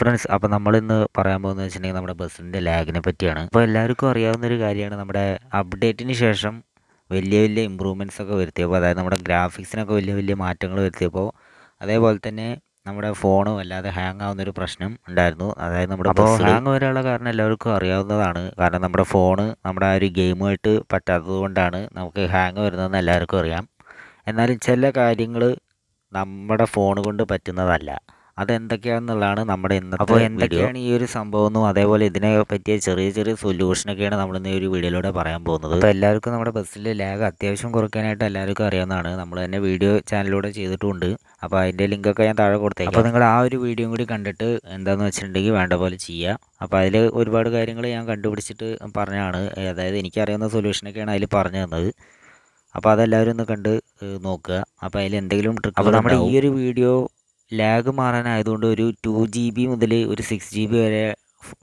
Friends അപ്പോൾ നമ്മളിന്ന് പറയാൻ പോകുന്നത് വെച്ചിട്ടുണ്ടെങ്കിൽ നമ്മുടെ ബസ്സിന്റെ ലാഗിനെ പറ്റിയാണ്. അപ്പോൾ എല്ലാവർക്കും അറിയാവുന്ന ഒരു കാര്യമാണ് നമ്മുടെ അപ്ഡേറ്റിന് ശേഷം വലിയ വലിയ ഇമ്പ്രൂവ്മെന്റ്സ് ഒക്കെ വരുത്തിയപ്പോൾ അതായത് നമ്മുടെ ഗ്രാഫിക്സിനൊക്കെ വലിയ വലിയ മാറ്റങ്ങൾ വരുത്തിയപ്പോൾ അതേപോലെ തന്നെ നമ്മുടെ ഫോണും അല്ലാതെ ഹാങ് ആവുന്ന ഒരു പ്രശ്നം ഉണ്ടായിരുന്നു. അതായത് നമ്മുടെ അപ്പോൾ ഹാങ് വരാനുള്ള കാരണം എല്ലാവർക്കും അറിയാവുന്നതാണ്. കാരണം നമ്മുടെ ഫോണ് നമ്മുടെ ആ ഒരു ഗെയിമുമായിട്ട് പറ്റാത്തത് കൊണ്ടാണ് നമുക്ക് ഹാങ് വരുന്നതെന്ന് എല്ലാവർക്കും അറിയാം. എന്നാലും ചില കാര്യങ്ങൾ നമ്മുടെ ഫോൺ കൊണ്ട് പറ്റുന്നതല്ല. അതെന്തൊക്കെയാണെന്നുള്ളതാണ് നമ്മുടെ ഇന്നത്തെ അപ്പോൾ എന്തൊക്കെയാണ് ഈ ഒരു സംഭവമെന്നും അതേപോലെ ഇതിനെ പറ്റിയ ചെറിയ ചെറിയ സൊല്യൂഷനൊക്കെയാണ് നമ്മൾ ഇന്ന് ഈ ഒരു വീഡിയോയിലൂടെ പറയാൻ പോകുന്നത്. അപ്പോൾ എല്ലാവർക്കും നമ്മുടെ ബസ്സിലെ ലാഗ് അത്യാവശ്യം കുറയ്ക്കാനായിട്ട് എല്ലാവർക്കും അറിയാവുന്നതാണ്. നമ്മൾ തന്നെ വീഡിയോ ചാനലിലൂടെ ചെയ്തിട്ടുണ്ട്. അപ്പോൾ അതിന്റെ ലിങ്കൊക്കെ ഞാൻ താഴെ കൊടുത്തേക്കാം. അപ്പോൾ നിങ്ങൾ ആ ഒരു വീഡിയോ കൂടി കണ്ടിട്ട് എന്താണെന്ന് വെച്ചിട്ടുണ്ടെങ്കിൽ വേണ്ട പോലെ ചെയ്യുക. അപ്പോൾ അതിൽ ഒരുപാട് കാര്യങ്ങൾ ഞാൻ കണ്ടുപിടിച്ചിട്ട് പറഞ്ഞാണ് അതായത് എനിക്കറിയാവുന്ന സൊല്യൂഷനൊക്കെയാണ് അതിൽ പറഞ്ഞു തന്നത്. അപ്പോൾ അതെല്ലാവരും ഒന്ന് കണ്ട് നോക്കുക. അപ്പോൾ അതിൽ എന്തെങ്കിലും ട്രിക്ക് അപ്പോൾ നമ്മുടെ ഈ ഒരു വീഡിയോ ലാഗ് മാറാനായതുകൊണ്ട് ഒരു ടു ജി ബി മുതൽ ഒരു സിക്സ് ജി ബി വരെ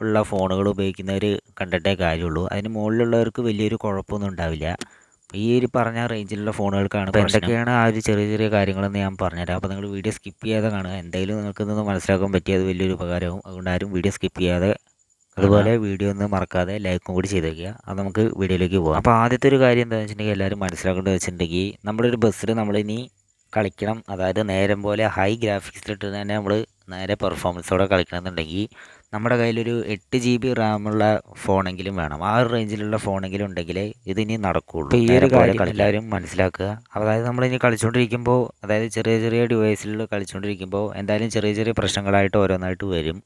ഉള്ള ഫോണുകൾ ഉപയോഗിക്കുന്നവർ കണ്ടിട്ടേ കാര്യമുള്ളൂ. അതിന് മുകളിലുള്ളവർക്ക് വലിയൊരു കുഴപ്പമൊന്നും ഉണ്ടാവില്ല. ഈ ഒരു പറഞ്ഞ റേഞ്ചിലുള്ള ഫോണുകൾക്കാണ് അപ്പോൾ എന്തൊക്കെയാണ് ആ ഒരു ചെറിയ ചെറിയ കാര്യങ്ങളെന്ന് ഞാൻ പറഞ്ഞുതരാം. അപ്പോൾ നിങ്ങൾ വീഡിയോ സ്കിപ്പ് ചെയ്യാതെ കാണുക. എന്തായാലും നിങ്ങൾക്ക് ഇതൊന്നും മനസ്സിലാക്കാൻ പറ്റിയത് വലിയൊരു ഉപകാരവും. അതുകൊണ്ട് ആരും വീഡിയോ സ്കിപ്പ് ചെയ്യാതെ അതുപോലെ വീഡിയോ ഒന്നും മറക്കാതെ ലൈക്കും കൂടി ചെയ്ത് വയ്ക്കുക അത് നമുക്ക് വീഡിയോയിലേക്ക് പോകാം. അപ്പോൾ ആദ്യത്തെ ഒരു കാര്യം എന്താണെന്ന് വെച്ചിട്ടുണ്ടെങ്കിൽ എല്ലാവരും മനസ്സിലാക്കേണ്ടത് വെച്ചിട്ടുണ്ടെങ്കിൽ നമ്മുടെ ഒരു ബസ്സിൽ നമ്മളിനി കളിക്കണം. അതായത് നേരം പോലെ ഹൈ ഗ്രാഫിക്സിലിട്ട് തന്നെ നമ്മൾ നേരെ പെർഫോമൻസോടെ കളിക്കണം എന്നുണ്ടെങ്കിൽ നമ്മുടെ കയ്യിലൊരു എട്ട് ജി ബി റാമുള്ള ഫോണെങ്കിലും വേണം. ആ ഒരു റേഞ്ചിലുള്ള ഫോണെങ്കിലും ഉണ്ടെങ്കിലേ ഇതിനി നടക്കുകയുള്ളൂ ഈ ഒരു കാര്യം എല്ലാവരും മനസ്സിലാക്കുക. അതായത് നമ്മളിനി കളിച്ചുകൊണ്ടിരിക്കുമ്പോൾ അതായത് ചെറിയ ചെറിയ ഡിവൈസിൽ കളിച്ചുകൊണ്ടിരിക്കുമ്പോൾ എന്തായാലും ചെറിയ ചെറിയ പ്രശ്നങ്ങളായിട്ട് ഓരോന്നായിട്ട് വരും.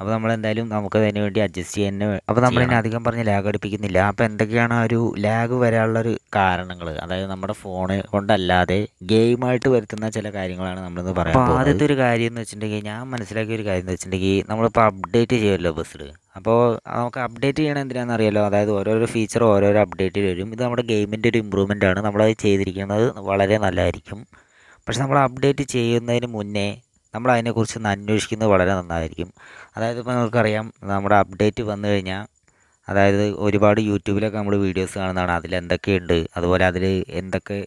അപ്പോൾ നമ്മൾ എന്തായാലും നമുക്ക് അതിന് വേണ്ടി അഡ്ജസ്റ്റ് ചെയ്യാൻ അപ്പോൾ നമ്മൾ ഇനി അധികം പറഞ്ഞ് ലാഗ് അടുപ്പിക്കുന്നില്ല. അപ്പോൾ എന്തൊക്കെയാണ് ആ ഒരു ലാഗ് വരാനുള്ളൊരു കാരണങ്ങൾ അതായത് നമ്മുടെ ഫോണ് കൊണ്ടല്ലാതെ ഗെയിമായിട്ട് വരുത്തുന്ന ചില കാര്യങ്ങളാണ് നമ്മളിന്ന് പറയുന്നത് അപ്പോൾ ആദ്യത്തെ ഒരു കാര്യം എന്ന് വെച്ചിട്ടുണ്ടെങ്കിൽ ഞാൻ മനസ്സിലാക്കിയ ഒരു കാര്യം എന്ന് വെച്ചിട്ടുണ്ടെങ്കിൽ നമ്മളിപ്പോൾ അപ്ഡേറ്റ് ചെയ്യുമല്ലോ ബസ്സിൽ അപ്പോൾ നമുക്ക് അപ്ഡേറ്റ് ചെയ്യണം എന്തിനാണെന്ന് അറിയാലോ? അതായത് ഓരോരോ ഫീച്ചർ ഓരോരോ അപ്ഡേറ്റ് വരും. ഇത് നമ്മുടെ ഗെയിമിന്റെ ഒരു ഇമ്പ്രൂവ്മെന്റ് ആണ്. നമ്മളത് ചെയ്തിരിക്കുന്നത് വളരെ നല്ലതായിരിക്കും. പക്ഷെ നമ്മൾ അപ്ഡേറ്റ് ചെയ്യുന്നതിന് മുന്നേ നമ്മൾ അതിനെക്കുറിച്ച് ഒന്ന് അന്വേഷിക്കുന്നത് വളരെ നന്നായിരിക്കും. അതായത് ഇപ്പോൾ നിങ്ങൾക്കറിയാം നമ്മുടെ അപ്ഡേറ്റ് വന്നു കഴിഞ്ഞാൽ അതായത് ഒരുപാട് യൂട്യൂബിലൊക്കെ നമ്മൾ വീഡിയോസ് കാണുന്നതാണ്. അതിൽ എന്തൊക്കെയുണ്ട് അതുപോലെ അതിൽ എന്തൊക്കെ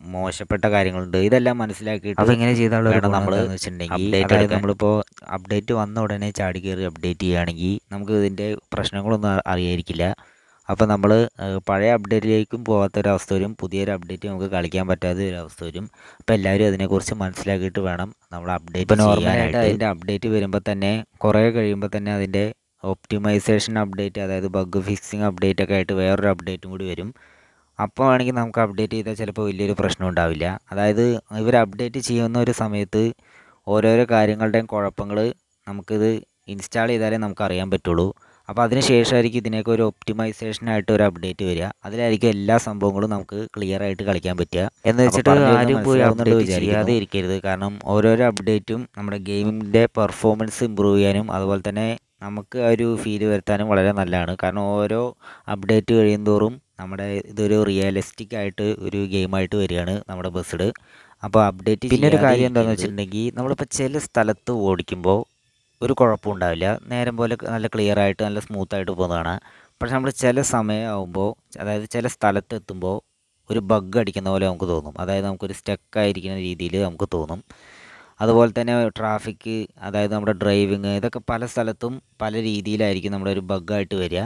മോശപ്പെട്ട കാര്യങ്ങളുണ്ട് ഇതെല്ലാം മനസ്സിലാക്കിയിട്ട് അപ്പോൾ ഇങ്ങനെ ചെയ്താൽ നമ്മൾ വെച്ചിട്ടുണ്ടെങ്കിൽ നമ്മളിപ്പോൾ അപ്ഡേറ്റ് വന്ന ഉടനെ ചാടി കയറി അപ്ഡേറ്റ് ചെയ്യുകയാണെങ്കിൽ നമുക്ക് ഇതിന്റെ പ്രശ്നങ്ങളൊന്നും അറിയായിരിക്കില്ല. അപ്പോൾ നമ്മൾ പഴയ അപ്ഡേറ്റിലേക്കും പോകാത്തൊരവസ്ഥ വരും. പുതിയൊരു അപ്ഡേറ്റ് നമുക്ക് കളിക്കാൻ പറ്റാത്ത ഒരു അവസ്ഥ വരും. അപ്പോൾ എല്ലാവരും അതിനെക്കുറിച്ച് മനസ്സിലാക്കിയിട്ട് വേണം നമ്മൾ അപ്ഡേറ്റ് നോർമലായിട്ട് അതിന്റെ അപ്ഡേറ്റ് വരുമ്പോൾ തന്നെ കുറേ കഴിയുമ്പോൾ തന്നെ അതിന്റെ ഒപ്റ്റിമൈസേഷൻ അപ്ഡേറ്റ് അതായത് ബഗ് ഫിക്സിങ് അപ്ഡേറ്റ് ഒക്കെ ആയിട്ട് വേറൊരു അപ്ഡേറ്റും കൂടി വരും. അപ്പോൾ ആണെങ്കിൽ നമുക്ക് അപ്ഡേറ്റ് ചെയ്താൽ ചിലപ്പോൾ വലിയൊരു പ്രശ്നം ഉണ്ടാവില്ല. അതായത് ഇവർ അപ്ഡേറ്റ് ചെയ്യുന്ന ഒരു സമയത്ത് ഓരോരോ കാര്യങ്ങളുടെയും കുഴപ്പങ്ങൾ നമുക്കിത് ഇൻസ്റ്റാൾ ചെയ്താലേ നമുക്ക് അറിയാൻ പറ്റുള്ളൂ. അപ്പോൾ അതിന് ശേഷമായിരിക്കും ഇതിനൊക്കെ ഒരു ഒപ്റ്റിമൈസേഷനായിട്ട് ഒരു അപ്ഡേറ്റ് വരിക. അതിലായിരിക്കും എല്ലാ സംഭവങ്ങളും നമുക്ക് ക്ലിയർ ആയിട്ട് കളിക്കാൻ പറ്റുക. എന്ന് വെച്ചിട്ട് ആരും പോയി അപ്ഡേറ്റ് ചെയ്യാതെ ഇരിക്കരുത്. കാരണം ഓരോരോ അപ്ഡേറ്റും നമ്മുടെ ഗെയിമിന്റെ പെർഫോമൻസ് ഇമ്പ്രൂവ് ചെയ്യാനും അതുപോലെ തന്നെ നമുക്ക് ആ ഒരു ഫീൽ വരുത്താനും വളരെ നല്ലതാണ്. കാരണം ഓരോ അപ്ഡേറ്റ് കഴിയുന്തോറും നമ്മുടെ ഇതൊരു റിയലിസ്റ്റിക് ആയിട്ട് ഒരു ഗെയിമായിട്ട് വരികയാണ് നമ്മുടെ ബസ്സിഡ് അപ്പോൾ അപ്ഡേറ്റ് പിന്നെ ഒരു കാര്യം എന്താണെന്ന് വെച്ചിട്ടുണ്ടെങ്കിൽ നമ്മളിപ്പോൾ ചില സ്ഥലത്ത് ഓടിക്കുമ്പോൾ ഒരു കുഴപ്പവും ഉണ്ടാവില്ല. നേരം പോലെ നല്ല ക്ലിയർ ആയിട്ട് നല്ല സ്മൂത്ത് ആയിട്ട് പോകുന്നതാണ്. പക്ഷെ നമ്മൾ ചില സമയമാകുമ്പോൾ അതായത് ചില സ്ഥലത്ത് എത്തുമ്പോൾ ഒരു ബഗ് അടിക്കുന്ന പോലെ നമുക്ക് തോന്നും. അതായത് നമുക്കൊരു സ്റ്റക്കായിരിക്കുന്ന രീതിയിൽ നമുക്ക് തോന്നും. അതുപോലെ തന്നെ ട്രാഫിക് അതായത് നമ്മുടെ ഡ്രൈവിങ് ഇതൊക്കെ പല സ്ഥലത്തും പല രീതിയിലായിരിക്കും നമ്മുടെ ഒരു ബഗ്ഗായിട്ട് വരിക.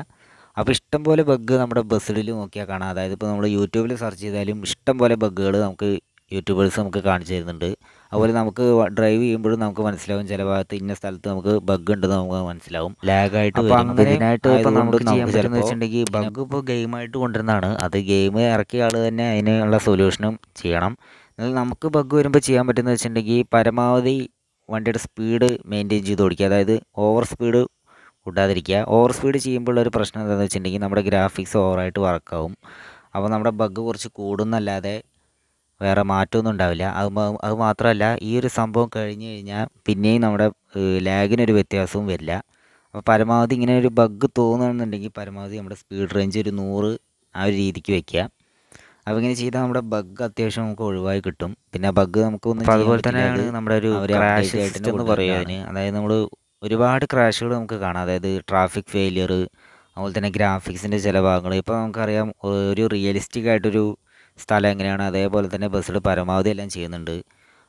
അപ്പോൾ ഇഷ്ടം പോലെ ബഗ് നമ്മുടെ ബസ്സിൽ നോക്കിയാൽ കാണാം. അതായത് ഇപ്പോൾ നമ്മൾ യൂട്യൂബിൽ സെർച്ച് ചെയ്താലും ഇഷ്ടം പോലെ ബഗ്ഗുകൾ നമുക്ക് യൂട്യൂബേഴ്സ് നമുക്ക് കാണിച്ചു തരുന്നുണ്ട്. അതുപോലെ നമുക്ക് ഡ്രൈവ് ചെയ്യുമ്പോഴും നമുക്ക് മനസ്സിലാവും. ചില ഭാഗത്ത് ഇന്ന സ്ഥലത്ത് നമുക്ക് ബഗ് ഉണ്ടെന്ന് നമുക്ക് മനസ്സിലാവും. ലാഗായിട്ട് ഇതിനായിട്ട് നമുക്ക് ചെയ്യാൻ പറ്റുന്ന വെച്ചിട്ടുണ്ടെങ്കിൽ ബഗ് ഇപ്പോൾ ഗെയിമായിട്ട് കൊണ്ടുവരുന്നതാണ്. അത് ഗെയിം ഇറക്കിയ ആൾ തന്നെ അതിനുള്ള സൊല്യൂഷനും ചെയ്യണം. എന്നാൽ നമുക്ക് ബഗ് വരുമ്പോൾ ചെയ്യാൻ പറ്റുന്നത് വെച്ചിട്ടുണ്ടെങ്കിൽ പരമാവധി വണ്ടിയുടെ സ്പീഡ് മെയിന്റെയിൻ ചെയ്ത് ഓടിക്കുക. അതായത് ഓവർ സ്പീഡ് കൂട്ടാതിരിക്കുക. ഓവർ സ്പീഡ് ചെയ്യുമ്പോഴുള്ള ഒരു പ്രശ്നം എന്താണെന്ന് വെച്ചിട്ടുണ്ടെങ്കിൽ നമ്മുടെ ഗ്രാഫിക്സ് ഓവറായിട്ട് വർക്കാവും അപ്പോൾ നമ്മുടെ ബഗ് കുറച്ച് കൂടുന്നല്ലാതെ വേറെ മാറ്റമൊന്നും ഉണ്ടാവില്ല. അത് അത് മാത്രമല്ല ഈ ഒരു സംഭവം കഴിഞ്ഞ് കഴിഞ്ഞാൽ പിന്നെയും നമ്മുടെ ലാഗിനൊരു വ്യത്യാസവും വരില്ല. അപ്പോൾ പരമാവധി ഇങ്ങനെ ഒരു ബഗ് തോന്നുകയാണെന്നുണ്ടെങ്കിൽ പരമാവധി നമ്മുടെ സ്പീഡ് റേഞ്ച് ഒരു നൂറ് ആ ഒരു രീതിക്ക് വെക്കുക. അപ്പോൾ ഇങ്ങനെ ചെയ്താൽ നമ്മുടെ ബഗ് അത്യാവശ്യം നമുക്ക് ഒഴിവായി കിട്ടും. പിന്നെ ബഗ് നമുക്ക് ഒന്ന് അതുപോലെ തന്നെയാണ് നമ്മുടെ ഒരു ക്രാഷ് എന്ന് അതിന് അതായത് നമ്മൾ ഒരുപാട് ക്രാഷുകൾ നമുക്ക് കാണാം. അതായത് ട്രാഫിക് ഫെയിലിയർ അതുപോലെ തന്നെ ഗ്രാഫിക്സിന്റെ ചില ഭാഗങ്ങൾ. ഇപ്പോൾ നമുക്കറിയാം ഒരു റിയലിസ്റ്റിക് ആയിട്ടൊരു സ്ഥലം എങ്ങനെയാണ്? അതേപോലെ തന്നെ ബസ്സിൽ പരമാവധി എല്ലാം ചെയ്യുന്നുണ്ട്.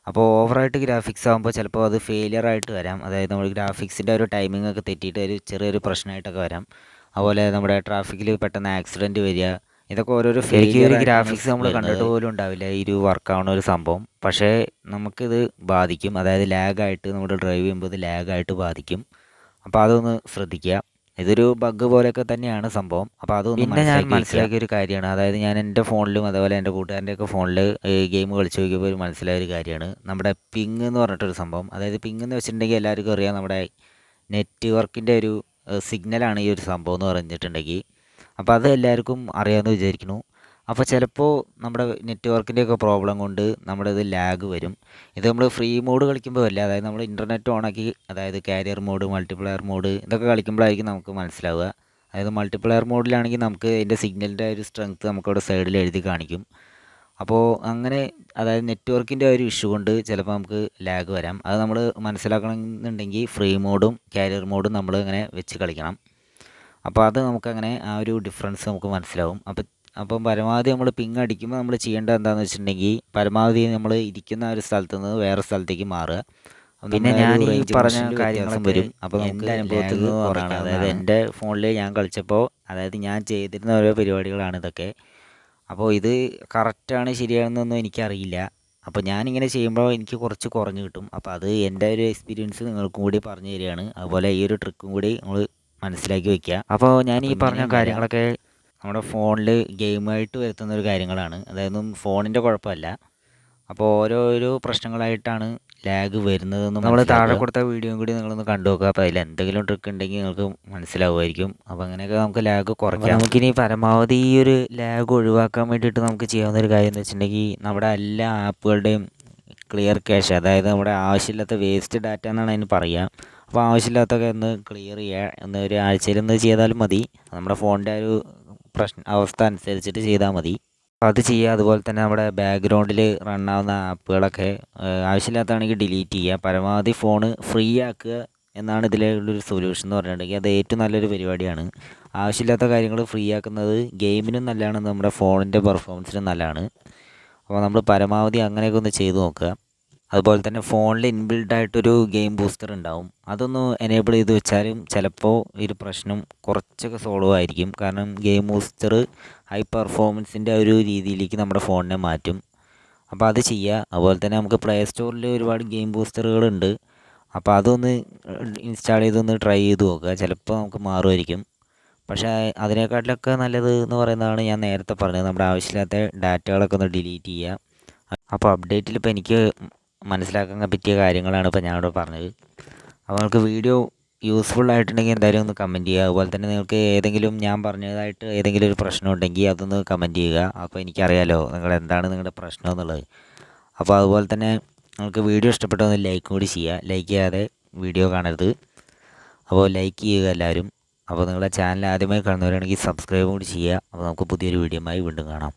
അപ്പോൾ ഓവറായിട്ട് ഗ്രാഫിക്സ് ആകുമ്പോൾ ചിലപ്പോൾ അത് ഫെയിലിയർ ആയിട്ട് വരാം. അതായത് നമ്മൾ ഗ്രാഫിക്സിന്റെ ഒരു ടൈമിംഗ് ഒക്കെ തെറ്റിയിട്ട് ഒരു ചെറിയൊരു പ്രശ്നമായിട്ടൊക്കെ വരാം. അതുപോലെ നമ്മുടെ ട്രാഫിക്കിൽ പെട്ടെന്ന് ആക്സിഡന്റ് വരിക. ഇതൊക്കെ ഓരോരോ ഫേക്ക് ഒരു ഗ്രാഫിക്സ് നമ്മൾ കണ്ടിട്ട് പോലും ഉണ്ടാവില്ല. ഈ ഒരു വർക്ക് ആവുന്ന ഒരു സംഭവം. പക്ഷേ നമുക്കിത് ബാധിക്കും. അതായത് ലാഗായിട്ട് നമ്മൾ ഡ്രൈവ് ചെയ്യുമ്പോൾ ഇത് ലാഗായിട്ട് ബാധിക്കും. അപ്പോൾ അതൊന്ന് ശ്രദ്ധിക്കുക. ഇതൊരു ബഗ് പോലെയൊക്കെ തന്നെയാണ് സംഭവം. അപ്പോൾ അതൊന്നും പിന്നെ ഞാൻ മനസ്സിലാക്കിയ ഒരു കാര്യമാണ്. അതായത് ഞാൻ എന്റെ ഫോണിലും അതേപോലെ എന്റെ കൂട്ടുകാരന്റെ ഒക്കെ ഫോണിൽ ഗെയിം കളിച്ച് നോക്കിയപ്പോൾ ഒരു മനസ്സിലായ ഒരു കാര്യമാണ്. നമ്മുടെ പിങ് എന്ന് പറഞ്ഞിട്ടൊരു സംഭവം. അതായത് പിങ് എന്ന് വെച്ചിട്ടുണ്ടെങ്കിൽ എല്ലാവർക്കും അറിയാം നമ്മുടെ നെറ്റ്വർക്കിന്റെ ഒരു സിഗ്നലാണ് ഈ ഒരു സംഭവം എന്ന് പറഞ്ഞിട്ടുണ്ടെങ്കിൽ. അപ്പോൾ അത് എല്ലാവർക്കും അറിയാമെന്ന് വിചാരിക്കുന്നു. അപ്പോൾ ചിലപ്പോൾ നമ്മുടെ നെറ്റ്വർക്കിന്റെ ഒക്കെ പ്രോബ്ലം കൊണ്ട് നമ്മുടെ ഇത് ലാഗ് വരും. ഇത് നമ്മൾ ഫ്രീ മോഡ് കളിക്കുമ്പോൾ അല്ല അതായത് നമ്മൾ ഇന്റർനെറ്റ് ഓണാക്കി അതായത് കാരിയർ മോഡ് മൾട്ടിപ്ലെയർ മോഡ് ഇതൊക്കെ കളിക്കുമ്പോഴായിരിക്കും നമുക്ക് മനസ്സിലാവുക. അതായത് മൾട്ടിപ്ലെയർ മോഡിലാണെങ്കിൽ നമുക്ക് അതിന്റെ സിഗ്നലിന്റെ ഒരു സ്ട്രെങ്ത്ത് നമുക്കവിടെ സൈഡിൽ എഴുതി കാണിക്കും. അപ്പോൾ അങ്ങനെ അതായത് നെറ്റ്വർക്കിന്റെ ഒരു ഇഷ്യൂ കൊണ്ട് ചിലപ്പോൾ നമുക്ക് ലാഗ് വരാം. അത് നമ്മൾ മനസ്സിലാക്കണമെന്നുണ്ടെങ്കിൽ ഫ്രീ മോഡും കാരിയർ മോഡും നമ്മൾ ഇങ്ങനെ വെച്ച് കളിക്കണം. അപ്പോൾ അത് നമുക്കങ്ങനെ ആ ഒരു ഡിഫറൻസ് നമുക്ക് മനസ്സിലാവും. അപ്പോൾ അപ്പം പരമാവധി നമ്മൾ പിങ് അടിക്കുമ്പോൾ നമ്മൾ ചെയ്യേണ്ടത് എന്താണെന്ന് വെച്ചിട്ടുണ്ടെങ്കിൽ പരമാവധി നമ്മൾ ഇരിക്കുന്ന ഒരു സ്ഥലത്ത് നിന്ന് വേറെ സ്ഥലത്തേക്ക് മാറുക. പിന്നെ ഞാൻ ഈ പറഞ്ഞ കാര്യങ്ങളും വരും. അപ്പോൾ എന്റെ അനുഭവത്തിൽ നിന്ന് പറയണം അതായത് എന്റെ ഫോണിൽ ഞാൻ കളിച്ചപ്പോൾ അതായത് ഞാൻ ചെയ്തിരുന്ന ഓരോ പരിപാടികളാണ് ഇതൊക്കെ. അപ്പോൾ ഇത് കറക്റ്റാണ് ശരിയാണെന്നൊന്നും എനിക്കറിയില്ല. അപ്പോൾ ഞാനിങ്ങനെ ചെയ്യുമ്പോൾ എനിക്ക് കുറച്ച് കുറഞ്ഞു കിട്ടും. അപ്പോൾ അത് എന്റെ ഒരു എക്സ്പീരിയൻസ് നിങ്ങൾക്കും കൂടി പറഞ്ഞു തരികയാണ്. അതുപോലെ ഈ ഒരു ട്രിക്കും കൂടി നിങ്ങൾ മനസ്സിലാക്കി വയ്ക്കുക അപ്പോൾ ഞാൻ ഈ പറഞ്ഞ കാര്യങ്ങളൊക്കെ നമ്മുടെ ഫോണിൽ ഗെയിമായിട്ട് വരുത്തുന്ന ഒരു കാര്യങ്ങളാണ്. അതായത് ഫോണിന്റെ കുഴപ്പമല്ല. അപ്പോൾ ഓരോരോ പ്രശ്നങ്ങളായിട്ടാണ് ലാഗ് വരുന്നതെന്ന് നമ്മൾ താഴെ കൊടുത്ത വീഡിയോയും കൂടി നിങ്ങളൊന്ന് കണ്ടു നോക്കുക അപ്പോൾ അതിൽ എന്തെങ്കിലും ട്രിക്ക് ഉണ്ടെങ്കിൽ നിങ്ങൾക്ക് മനസ്സിലാവുമായിരിക്കും. അപ്പോൾ അങ്ങനെയൊക്കെ നമുക്ക് ലാഗ് കുറയ്ക്കാം. നമുക്കിനി പരമാവധി ഈ ഒരു ലാഗ് ഒഴിവാക്കാൻ വേണ്ടിയിട്ട് നമുക്ക് ചെയ്യാവുന്ന ഒരു കാര്യം എന്ന് വെച്ചിട്ടുണ്ടെങ്കിൽ നമ്മുടെ എല്ലാ ആപ്പുകളുടെയും ക്ലിയർ ക്യാഷ് അതായത് നമ്മുടെ ആവശ്യമില്ലാത്ത വേസ്റ്റ് ഡാറ്റ എന്നാണ് അതിന് പറയുക. അപ്പോൾ ആവശ്യമില്ലാത്തൊക്കെ ഒന്ന് ക്ലിയർ ചെയ്യുക. എന്ന് ഒരു ആഴ്ചയിൽ ഒന്ന് ചെയ്താലും മതി. നമ്മുടെ ഫോണിന്റെ ഒരു പ്രശ്ന അവസ്ഥ അനുസരിച്ചിട്ട് ചെയ്താൽ മതി. അത് ചെയ്യുക അതുപോലെ തന്നെ നമ്മുടെ ബാക്ക്ഗ്രൗണ്ടിൽ റണ്ണാവുന്ന ആപ്പുകളൊക്കെ ആവശ്യമില്ലാത്തതാണെങ്കിൽ ഡിലീറ്റ് ചെയ്യുക. പരമാവധി ഫോണ് ഫ്രീ ആക്കുക എന്നാണ് ഇതിലുള്ളൊരു സൊല്യൂഷൻ എന്ന് പറഞ്ഞിട്ടുണ്ടെങ്കിൽ അത് ഏറ്റവും നല്ലൊരു പരിപാടിയാണ്. ആവശ്യമില്ലാത്ത കാര്യങ്ങൾ ഫ്രീ ആക്കുന്നത് ഗെയിമിനും നല്ലതാണ് നമ്മുടെ ഫോണിന്റെ പെർഫോമൻസിനും നല്ലതാണ്. അപ്പോൾ നമ്മൾ പരമാവധി അങ്ങനെയൊക്കെ ഒന്ന് ചെയ്ത് നോക്കുക. അതുപോലെ തന്നെ ഫോണിൽ ഇൻബിൽഡ് ആയിട്ടൊരു ഗെയിം ബൂസ്റ്റർ ഉണ്ടാവും. അതൊന്ന് എനേബിൾ ചെയ്ത് വെച്ചാലും ചിലപ്പോൾ ഒരു പ്രശ്നം കുറച്ചൊക്കെ സോൾവ് ആയിരിക്കും. കാരണം ഗെയിം ബൂസ്റ്റർ ഹൈ പെർഫോമൻസിന്റെ ഒരു രീതിയിലേക്ക് നമ്മുടെ ഫോണിനെ മാറ്റും. അപ്പോൾ അത് ചെയ്യുക അതുപോലെ തന്നെ നമുക്ക് പ്ലേ സ്റ്റോറിൽ ഒരുപാട് ഗെയിം ബൂസ്റ്ററുകളുണ്ട് അപ്പോൾ അതൊന്ന് ഇൻസ്റ്റാൾ ചെയ്തൊന്ന് ട്രൈ ചെയ്ത് നോക്കുക. ചിലപ്പോൾ നമുക്ക് മാറുമായിരിക്കും. പക്ഷേ അതിനേക്കാട്ടിലൊക്കെ നല്ലത് എന്ന് പറയുന്നതാണ് ഞാൻ നേരത്തെ പറഞ്ഞത്. നമ്മുടെ ആവശ്യമില്ലാത്ത ഡാറ്റകളൊക്കെ ഒന്ന് ഡിലീറ്റ് ചെയ്യുക അപ്പോൾ അപ്ഡേറ്റിൽ ഇപ്പോൾ എനിക്ക് മനസ്സിലാക്കാൻ പറ്റിയ കാര്യങ്ങളാണ് ഇപ്പോൾ ഞാനിവിടെ പറഞ്ഞത്. അപ്പോൾ നിങ്ങൾക്ക് വീഡിയോ യൂസ്ഫുൾ ആയിട്ടുണ്ടെങ്കിൽ എന്തായാലും ഒന്ന് കമന്റ് ചെയ്യുക. അതുപോലെ തന്നെ നിങ്ങൾക്ക് ഏതെങ്കിലും ഞാൻ പറഞ്ഞതായിട്ട് ഏതെങ്കിലും ഒരു പ്രശ്നം ഉണ്ടെങ്കിൽ അതൊന്ന് കമന്റ് ചെയ്യുക. അപ്പോൾ എനിക്കറിയാലോ നിങ്ങൾ എന്താണ് നിങ്ങളുടെ പ്രശ്നം എന്നുള്ളത്. അപ്പോൾ അതുപോലെ തന്നെ നിങ്ങൾക്ക് വീഡിയോ ഇഷ്ടപ്പെട്ടൊന്ന് ലൈക്ക് കൂടി ചെയ്യുക. ലൈക്ക് ചെയ്യാതെ വീഡിയോ കാണരുത്. അപ്പോൾ ലൈക്ക് ചെയ്യുക എല്ലാവരും. അപ്പോൾ നിങ്ങളുടെ ചാനൽ ആദ്യമായി കാണുന്നവരാണെങ്കിൽ സബ്സ്ക്രൈബ് കൂടി ചെയ്യുക. അപ്പോൾ നമുക്ക് പുതിയൊരു വീഡിയോയുമായി വീണ്ടും കാണാം.